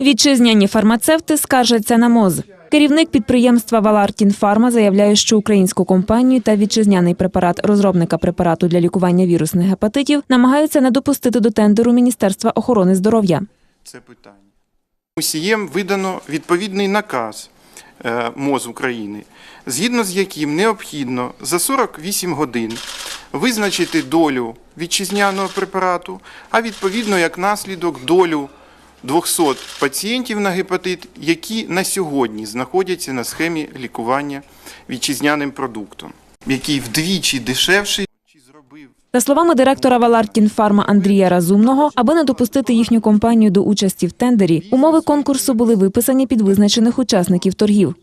Вітчизняні фармацевти скаржаться на МОЗ. Керівник підприємства Валартін Фарма заявляє, що українську компанію та вітчизняний препарат розробника препарату для лікування вірусних гепатитів намагаються не допустити до тендеру Міністерства охорони здоров'я. це питання. Усієм видано відповідний наказ е, МОЗ України, згідно з яким необхідно за 48 годин визначити долю вітчизняного препарату, а відповідно як наслідок долю 200 пацієнтів на гепатит, які на сьогодні знаходяться на схемі лікування вітчизняним продуктом, який вдвічі дешевший. За словами директора Валартін Фарма Андрія Разумного, аби не допустити їхню компанію до участі в тендері, умови конкурсу були виписані під визначених учасників торгів.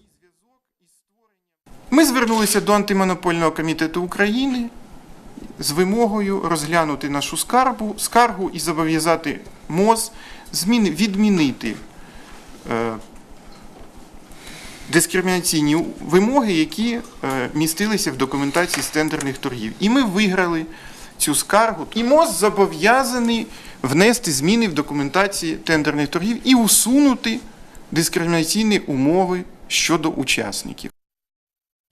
Ми звернулися до антимонопольного комітету України з вимогою розглянути нашу скаргу, скаргу і зобов'язати МОЗ зміни, відмінити е, дискримінаційні вимоги, які е, містилися в документації з тендерних торгів. І ми виграли цю скаргу. І МОЗ зобов'язаний внести зміни в документації тендерних торгів і усунути дискримінаційні умови щодо учасників.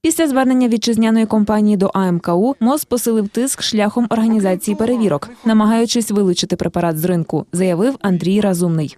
Після звернення вітчизняної компанії до АМКУ МОЗ посилив тиск шляхом організації перевірок, намагаючись вилучити препарат з ринку, заявив Андрій Разумний.